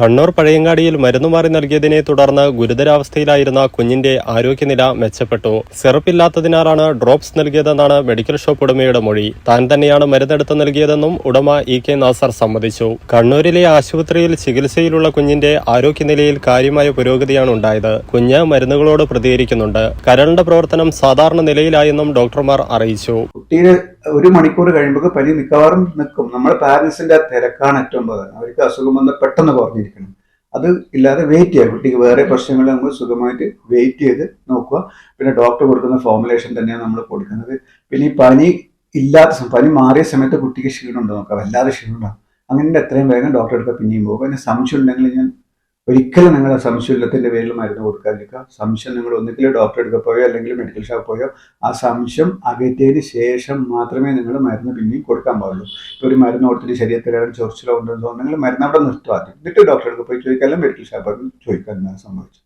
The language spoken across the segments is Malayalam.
കണ്ണൂർ പഴയങ്ങാടിയിൽ മരുന്നുമാറി നൽകിയതിനെ തുടർന്ന് ഗുരുതരാവസ്ഥയിലായിരുന്ന കുഞ്ഞിന്റെ ആരോഗ്യനില മെച്ചപ്പെട്ടു. സിറപ്പില്ലാത്തതിനാലാണ് ഡ്രോപ്സ് നൽകിയതെന്നാണ് മെഡിക്കൽ ഷോപ്പ് ഉടമയുടെ മൊഴി. താൻ തന്നെയാണ് മരുന്നെടുത്ത് നൽകിയതെന്നും ഉടമ ഇ കെ നാസർ സമ്മതിച്ചു. കണ്ണൂരിലെ ആശുപത്രിയിൽ ചികിത്സയിലുള്ള കുഞ്ഞിന്റെ ആരോഗ്യനിലയിൽ കാര്യമായ പുരോഗതിയാണ് ഉണ്ടായത്. കുഞ്ഞ് മരുന്നുകളോട് പ്രതികരിക്കുന്നുണ്ട്. കരളിന്റെ പ്രവർത്തനം സാധാരണ നിലയിലായെന്നും ഡോക്ടർമാർ അറിയിച്ചു. ഒരു മണിക്കൂർ കഴിയുമ്പോൾ പനി മിക്കവാറും നിൽക്കും. നമ്മുടെ പാരൻസിന്റെ തിരക്കാണ് ഏറ്റവും പ്രധാനം. അവർക്ക് അസുഖം വന്ന് പെട്ടെന്ന് കുറഞ്ഞിരിക്കണം അത് ഇല്ലാതെ വെയിറ്റ് ചെയ്യുക കുട്ടിക്ക് വേറെ പ്രശ്നങ്ങൾ നമ്മൾ സുഖമായിട്ട് വെയിറ്റ് ചെയ്ത് നോക്കുക. പിന്നെ ഡോക്ടർ കൊടുക്കുന്ന ഫോർമുലേഷൻ തന്നെയാണ് നമ്മൾ കൊടുക്കുന്നത്. പിന്നെ ഈ പനി ഇല്ലാത്ത പനി മാറിയ സമയത്ത് കുട്ടിക്ക് ക്ഷീണം ഉണ്ടോ നോക്കാം. വല്ലാതെ ക്ഷീണം ഉണ്ടാകും അങ്ങനെ എത്രയും വേഗം ഡോക്ടറെ പിന്നെയും പോകും. പിന്നെ സംശയം ഉണ്ടെങ്കിൽ ഞാൻ ഒരിക്കലും നിങ്ങൾ സംശയമില്ലത്തിന്റെ പേരിൽ മരുന്ന് കൊടുക്കാതിരിക്കുക. സംശയം നിങ്ങൾ ഒന്നുകിൽ ഡോക്ടറെ എടുക്കാൻ പോയോ അല്ലെങ്കിൽ മെഡിക്കൽ ഷോപ്പ് പോയോ ആ സംശയം അകറ്റിയതിന് ശേഷം മാത്രമേ നിങ്ങൾ മരുന്ന് പിന്നെയും കൊടുക്കാൻ പാടുള്ളൂ. ഇപ്പോൾ ഒരു മരുന്ന് കൊടുത്തിട്ട് ശരീരത്തിലാണ് ചൊറിച്ചിലോ ഉണ്ടെന്ന് തോന്നുന്നെങ്കിൽ മരുന്ന് അവിടെ നിർത്തുക ആദ്യം. എന്നിട്ട് ഡോക്ടറെ എടുക്കാൻ പോയി ചോദിക്കാം അല്ലെങ്കിൽ മെഡിക്കൽ ഷോപ്പ് ചോദിക്കാൻ എന്താ സംഭവിച്ചത്.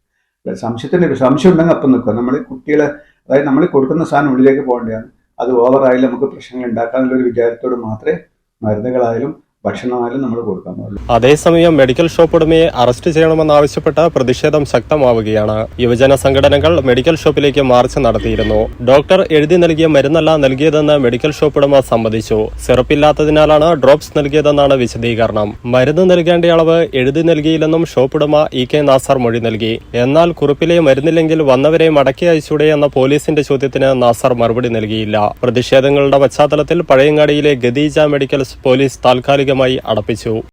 സംശയത്തിന്റെ ഒരു സംശയം ഉണ്ടെങ്കിൽ അപ്പം നിൽക്കുക. നമ്മൾ കുട്ടികളെ അതായത് നമ്മൾ കൊടുക്കുന്ന സാധനം ഉള്ളിലേക്ക് പോകേണ്ടതാണ്. അത് ഓവറായാലും നമുക്ക് പ്രശ്നങ്ങൾ ഉണ്ടാക്കാനുള്ള ഒരു വിചാരത്തോട് മാത്രമേ മരുന്നുകളായാലും ഭക്ഷണമായാലും നമ്മൾ കൊടുക്കാൻ പാടില്ല. അതേസമയം മെഡിക്കൽ ഷോപ്പ് ഉടമയെ അറസ്റ്റ് ചെയ്യണമെന്നാവശ്യപ്പെട്ട് പ്രതിഷേധം ശക്തമാവുകയാണ്. യുവജന സംഘടനകൾ മെഡിക്കൽ ഷോപ്പിലേക്ക് മാർച്ച് നടത്തിയിരുന്നു. ഡോക്ടർ എഴുതി നൽകിയ മരുന്നല്ല നൽകിയതെന്ന് മെഡിക്കൽ ഷോപ്പ് ഉടമ സമ്മതിച്ചു. സിറപ്പില്ലാത്തതിനാലാണ് ഡ്രോപ്സ് നൽകിയതെന്നാണ് വിശദീകരണം. മരുന്ന് നൽകേണ്ട അളവ് എഴുതി നൽകിയില്ലെന്നും ഷോപ്പ് ഉടമ ഇ കെ നാസർ മൊഴി നൽകി. എന്നാൽ കുറിപ്പിലെ മരുന്നില്ലെങ്കിൽ വന്നവരെ മടക്കി അയച്ചൂടെ എന്ന പോലീസിന്റെ ചോദ്യത്തിന് നാസർ മറുപടി നൽകിയില്ല. പ്രതിഷേധങ്ങളുടെ പശ്ചാത്തലത്തിൽ പഴയങ്ങാടിയിലെ ഗദീജ മെഡിക്കൽസ് പോലീസ് താൽക്കാലികമായി അടപ്പിച്ചു.